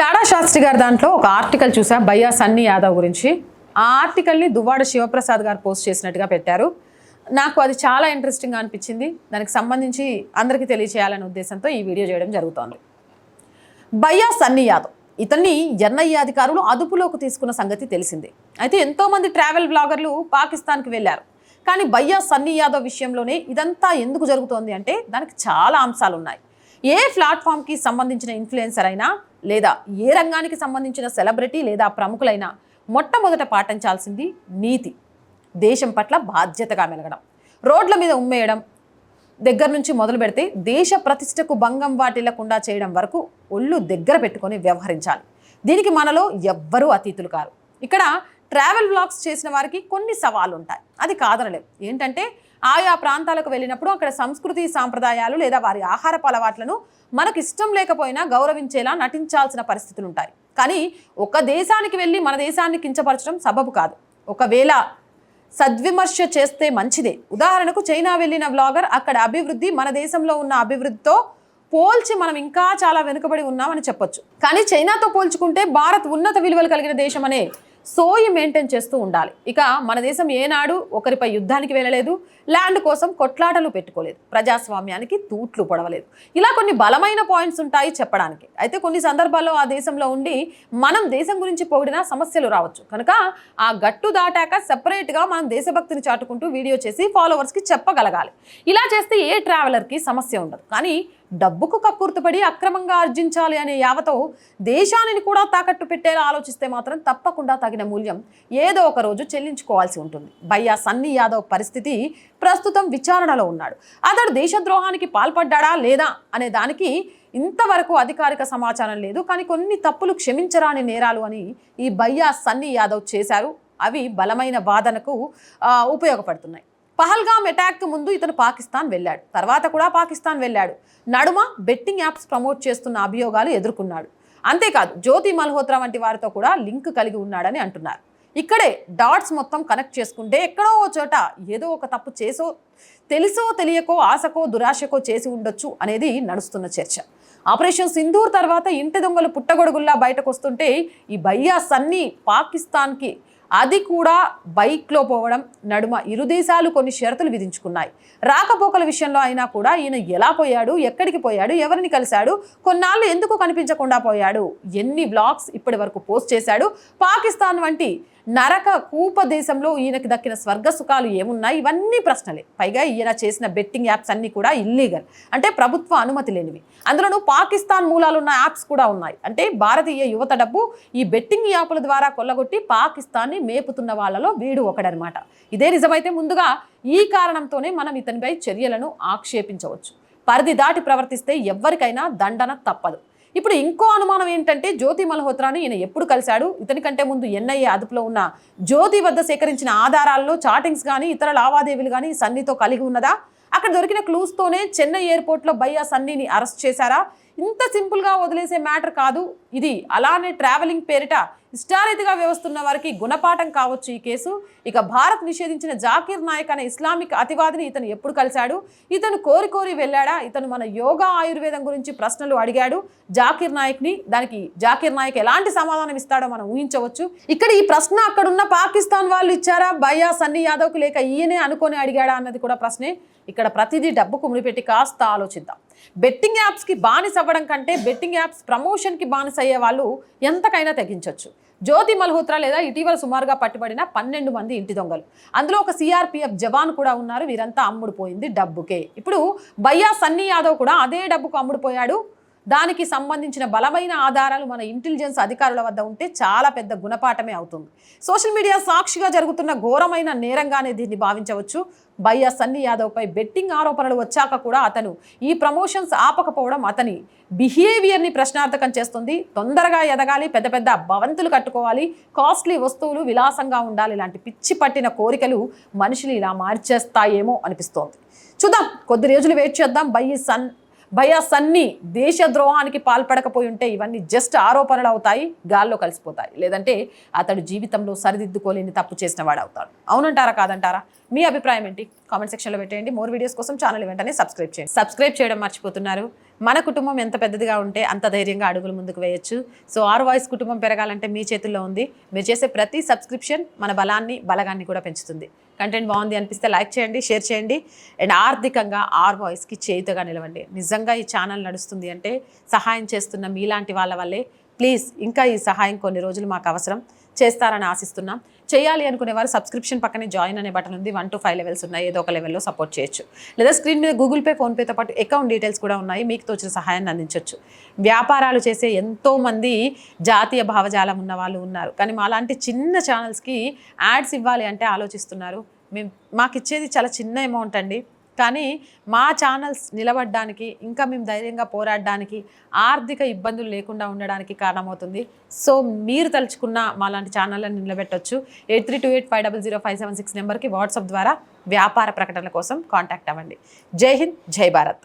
చాడా శాస్త్రి గారి దాంట్లో ఒక ఆర్టికల్ చూసా బయ్యా సన్నీ యాదవ్ గురించి. ఆ ఆర్టికల్ని దువ్వాడ శివప్రసాద్ గారు పోస్ట్ చేసినట్టుగా పెట్టారు. నాకు అది చాలా ఇంట్రెస్టింగ్గా అనిపించింది. దానికి సంబంధించి అందరికీ తెలియచేయాలనే ఉద్దేశంతో ఈ వీడియో చేయడం జరుగుతోంది. బయ్యా సన్నీ యాదవ్. ఇతన్ని ఎన్ఐఏ అధికారులు అదుపులోకి తీసుకున్న సంగతి తెలిసిందే. అయితే ఎంతోమంది ట్రావెల్ బ్లాగర్లు పాకిస్తాన్కి వెళ్ళారు. కానీ బయ్యా సన్నీ యాదవ్ విషయంలోనే ఇదంతా ఎందుకు జరుగుతోంది అంటే దానికి చాలా అంశాలు ఉన్నాయి ఏ ప్లాట్ఫామ్కి సంబంధించిన ఇన్ఫ్లుయెన్సర్ అయినా లేదా ఏ రంగానికి సంబంధించిన సెలబ్రిటీ లేదా ప్రముఖులైనా మొట్టమొదట పాటించాల్సింది నీతి. దేశం పట్ల బాధ్యతగా మెలగడం. రోడ్ల మీద ఉమ్మేయడం దగ్గర నుంచి మొదలు పెడితే దేశ ప్రతిష్టకు భంగం వాటిల్లకుండా చేయడం వరకు ఒళ్ళు దగ్గర పెట్టుకొని వ్యవహరించాలి. దీనికి మనలో ఎవ్వరూ అతీతులు కారు. ఇక్కడ ట్రావెల్ బ్లాగ్స్ చేసిన వారికి కొన్ని సవాళ్ళు ఉంటాయి అది కాదనలేం. ఏంటంటే ఆయా ప్రాంతాలకు వెళ్ళినప్పుడు అక్కడ సంస్కృతి సాంప్రదాయాలు లేదా వారి ఆహారపు అలవాట్లను మనకు ఇష్టం లేకపోయినా గౌరవించేలా నటించాల్సిన పరిస్థితులు ఉంటాయి కానీ ఒక దేశానికి వెళ్ళి మన దేశాన్ని కించపరచడం సబబు కాదు. ఒకవేళ సద్విమర్శ చేస్తే మంచిదే. ఉదాహరణకు చైనా వెళ్ళిన వ్లాగర్ అక్కడ అభివృద్ధి మన దేశంలో ఉన్న అభివృద్ధితో పోల్చి మనం ఇంకా చాలా వెనుకబడి ఉన్నామని చెప్పొచ్చు. కానీ చైనాతో పోల్చుకుంటే భారత్ ఉన్నత విలువలు కలిగిన దేశం అనే సోయి మెయింటైన్ చేస్తూ ఉండాలి. ఇక మన దేశం ఏనాడు ఒకరిపై యుద్ధానికి వెళ్ళలేదు ల్యాండ్ కోసం కొట్లాటలు పెట్టుకోలేదు ప్రజాస్వామ్యానికి తూట్లు పొడవలేదు. ఇలా కొన్ని బలమైన పాయింట్స్ ఉంటాయి చెప్పడానికి. అయితే కొన్ని సందర్భాల్లో ఆ దేశంలో ఉండి మనం దేశం గురించి పొగిడిన సమస్యలు రావచ్చు. కనుక ఆ గట్టు దాటాక సెపరేట్గా మనం దేశభక్తిని చాటుకుంటూ వీడియో చేసి ఫాలోవర్స్కి చెప్పగలగాలి. ఇలా చేస్తే ఏ ట్రావెలర్కి సమస్య ఉండదు. కానీ డబ్బుకు కక్కుర్తుపడి అక్రమంగా ఆర్జించాలి అనే యావతో దేశాన్ని కూడా తాకట్టు పెట్టేలా ఆలోచిస్తే మాత్రం తప్పకుండా తగిన మూల్యం ఏదో ఒక రోజు చెల్లించుకోవాల్సి ఉంటుంది. బయ్యా సన్నీ యాదవ్ పరిస్థితి ప్రస్తుతం విచారణలో ఉన్నాడు. అతడు దేశద్రోహానికి పాల్పడ్డాడా లేదా అనే దానికి ఇంతవరకు అధికారిక సమాచారం లేదు. కానీ కొన్ని తప్పులు క్షమించరాని నేరాలు అని ఈ భయ్యా సన్నీ యాదవ్ చేశారు. అవి బలమైన వాదనకు ఉపయోగపడుతున్నాయి. పహల్గామ్ అటాక్ ముందు ఇతను పాకిస్తాన్ వెళ్ళాడు. తర్వాత కూడా పాకిస్తాన్ వెళ్ళాడు. నడుమ బెట్టింగ్ యాప్స్ ప్రమోట్ చేస్తున్న అభియోగాలు ఎదుర్కొన్నాడు. అంతేకాదు జ్యోతి మల్హోత్రా వంటి వారితో కూడా లింక్ కలిగి ఉన్నాడని అంటున్నారు. ఇక్కడే డాట్స్ మొత్తం కనెక్ట్ చేసుకుంటే ఎక్కడో ఓ చోట ఏదో ఒక తప్పు చేసో తెలుసో తెలియకో ఆశకో దురాశకో చేసి ఉండొచ్చు అనేది నడుస్తున్న చర్చ. ఆపరేషన్ సింధూర్ తర్వాత ఇంటి దొంగలు పుట్టగొడుగుల్లా బయటకు వస్తుంటే ఈ భయ్యా సన్నీ పాకిస్తాన్కి అది కూడా బైక్లో పోవడం నడుమ ఇరు దేశాలు కొన్ని షరతులు విధించుకున్నాయి. రాకపోకల విషయంలో అయినా కూడా ఈయన ఎలా పోయాడు ఎక్కడికి పోయాడు ఎవరిని కలిశాడు కొన్నాళ్ళు ఎందుకు కనిపించకుండా పోయాడు ఎన్ని బ్లాగ్స్ ఇప్పటి వరకు పోస్ట్ చేశాడు పాకిస్తాన్ వంటి నరక కూప దేశంలో ఈయనకి దక్కిన స్వర్గ సుఖాలు ఏమున్నాయి ఇవన్నీ ప్రశ్నలే. పైగా ఈయన చేసిన బెట్టింగ్ యాప్స్ అన్నీ కూడా ఇల్లీగల్ అంటే ప్రభుత్వ అనుమతి లేనివి. అందులోనూ పాకిస్తాన్ మూలాలున్న యాప్స్ కూడా ఉన్నాయి. అంటే భారతీయ యువత డబ్బు ఈ బెట్టింగ్ యాప్ల ద్వారా కొల్లగొట్టి పాకిస్తాన్ని మేపుతున్న వాళ్ళలో వీడు ఒకడనమాట. ఇదే నిజమైతే ముందుగా ఈ కారణంతోనే మనం ఇతనిపై చర్యలను ఆక్షేపించవచ్చు. పరిధి దాటి ప్రవర్తిస్తే ఎవ్వరికైనా దండన తప్పదు. ఇప్పుడు ఇంకో అనుమానం ఏంటంటే జ్యోతి మల్హోత్రాని ఈయన ఎప్పుడు కలిశాడు? ఇతని కంటే ముందు ఎన్ఐఏ అదుపులో ఉన్న జ్యోతి వద్ద సేకరించిన ఆధారాల్లో చాటింగ్స్ కానీ ఇతర లావాదేవీలు కానీ సన్నీతో కలిగి ఉన్నదా? అక్కడ దొరికిన క్లూస్తోనే చెన్నై ఎయిర్పోర్ట్లో బయ్యా సన్నీని అరెస్ట్ చేశారా? ఇంత సింపుల్గా వదిలేసే మ్యాటర్ కాదు. ఇది అలానే ట్రావెలింగ్ పేరిట ఇష్టారీతిగా వ్యవస్తున్న వారికి గుణపాఠం కావచ్చు ఈ కేసు. ఇక భారత్ నిషేధించిన జాకీర్ నాయక్ అనే ఇస్లామిక్ అతివాదిని ఇతను ఎప్పుడు కలిశాడు? ఇతను కోరి కోరి వెళ్ళాడా? ఇతను మన యోగా ఆయుర్వేదం గురించి ప్రశ్నలు అడిగాడు. జాకీర్ నాయక్ని దానికి జాకీర్ నాయక్ ఎలాంటి సమాధానం ఇస్తాడో మనం ఊహించవచ్చు. ఇక్కడ ఈ ప్రశ్న అక్కడున్న పాకిస్తాన్ వాళ్ళు ఇచ్చారా? భయ్యా సన్నీ యాదవ్కు లేక ఈయనే అనుకొని అడిగాడా? అన్నది కూడా ప్రశ్నే. ఇక్కడ ప్రతిదీ డబ్బుకు ముడిపెట్టి కాస్త ఆలోచిద్దాం. బెట్టింగ్ యాప్స్కి బానిస అవ్వడం కంటే బెట్టింగ్ యాప్స్ ప్రమోషన్కి బానిస అయ్యే వాళ్ళు ఎంతకైనా తెగించవచ్చు జ్యోతి మల్హోత్రా లేదా ఇటీవల సుమారుగా పట్టుబడిన పన్నెండు మంది ఇంటి దొంగలు. అందులో ఒక సిఆర్పిఎఫ్ జవాన్ కూడా ఉన్నారు. వీరంతా అమ్ముడుపోయింది డబ్బుకే. ఇప్పుడు బయ్యా సన్నీ యాదవ్ కూడా అదే డబ్బుకు అమ్ముడుపోయాడు. దానికి సంబంధించిన బలమైన ఆధారాలు మన ఇంటెలిజెన్స్ అధికారుల వద్ద ఉంటే చాలా పెద్ద గుణపాఠమే అవుతుంది. సోషల్ మీడియా సాక్షిగా జరుగుతున్న ఘోరమైన నేరంగానే దీన్ని భావించవచ్చు. బయ్యా సన్నీ యాదవ్పై బెట్టింగ్ ఆరోపణలు వచ్చాక కూడా అతను ఈ ప్రమోషన్స్ ఆపకపోవడం అతని బిహేవియర్ని ప్రశ్నార్థకం చేస్తుంది. తొందరగా ఎదగాలి పెద్ద పెద్ద భవంతులు కట్టుకోవాలి కాస్ట్లీ వస్తువులు విలాసంగా ఉండాలి ఇలాంటి పిచ్చి పట్టిన కోరికలు మనిషిని ఇలా మార్చేస్తాయేమో అనిపిస్తోంది. చూద్దాం కొద్ది రోజులు వెయిట్ చేద్దాం. బయ్యి సన్ భయ సన్ని దేశద్రోహానికి పాల్పడకపోయి ఉంటే ఇవన్నీ జస్ట్ ఆరోపణలు అవుతాయి గాల్లో కలిసిపోతాయి. లేదంటే అతడు జీవితంలో సరిదిద్దుకోలేని తప్పు చేసిన వాడు అవుతాడు అవునంటారా కాదంటారా? మీ అభిప్రాయం ఏంటి? కామెంట్ సెక్షన్లో పెట్టేయండి. మోర్ వీడియోస్ కోసం ఛానల్ వెంటనే సబ్స్క్రైబ్ చేయండి. సబ్స్క్రైబ్ చేయడం మర్చిపోతున్నారు. మన కుటుంబం ఎంత పెద్దదిగా ఉంటే అంత ధైర్యంగా అడుగులు ముందుకు వేయొచ్చు. సో ఆర్ వాయిస్ కుటుంబం పెరగాలంటే మీ చేతుల్లో ఉంది. మీరు చేసే ప్రతి సబ్స్క్రిప్షన్ మన బలాన్ని బలగాన్ని కూడా పెంచుతుంది. కంటెంట్ బాగుంది అనిపిస్తే లైక్ చేయండి షేర్ చేయండి. అండ్ ఆర్థికంగా ఆర్ వాయిస్కి చేయుతగా నిలవండి. నిజంగా ఈ ఛానల్ నడుస్తుంది అంటే సహాయం చేస్తున్న మీలాంటి వాళ్ళ వల్లే. ప్లీజ్ ఇంకా ఈ సహాయం కొన్ని రోజులు మాకు అవసరం. చేస్తారని ఆశిస్తున్నాం. చేయాలి అనుకునే వారు సబ్స్క్రిప్షన్ పక్కనే జాయిన్ అనే బటన్ ఉంది. వన్ టు ఫైవ్ లెవెల్స్ ఉన్నాయి. ఏదో ఒక లెవెల్లో సపోర్ట్ చేయొచ్చు. లేదా స్క్రీన్ మీద గూగుల్ పే ఫోన్పేతో పాటు అకౌంట్ డీటెయిల్స్ కూడా ఉన్నాయి. మీకు తోచిన సహాయాన్ని అందించవచ్చు వ్యాపారాలు చేసే ఎంతోమంది జాతీయ భావజాలం ఉన్న వాళ్ళు ఉన్నారు. కానీ మాలాంటి చిన్న ఛానల్స్కి యాడ్స్ ఇవ్వాలి అంటే ఆలోచిస్తున్నారు. మేము మాకు ఇచ్చేది చాలా చిన్న అమౌంట్ అండి. కానీ మా ఛానల్స్ నిలబడడానికి ఇంకా మేము ధైర్యంగా పోరాడడానికి ఆర్థిక ఇబ్బందులు లేకుండా ఉండడానికి కారణమవుతుంది. సో మీరు తలుచుకున్న మా లాంటి ఛానళ్ళని నిలబెట్టొచ్చు. Eight three two eight five double zero five seven six నెంబర్కి వాట్సాప్ ద్వారా వ్యాపార ప్రకటనల కోసం కాంటాక్ట్ అవ్వండి. జై హింద్ జై భారత్.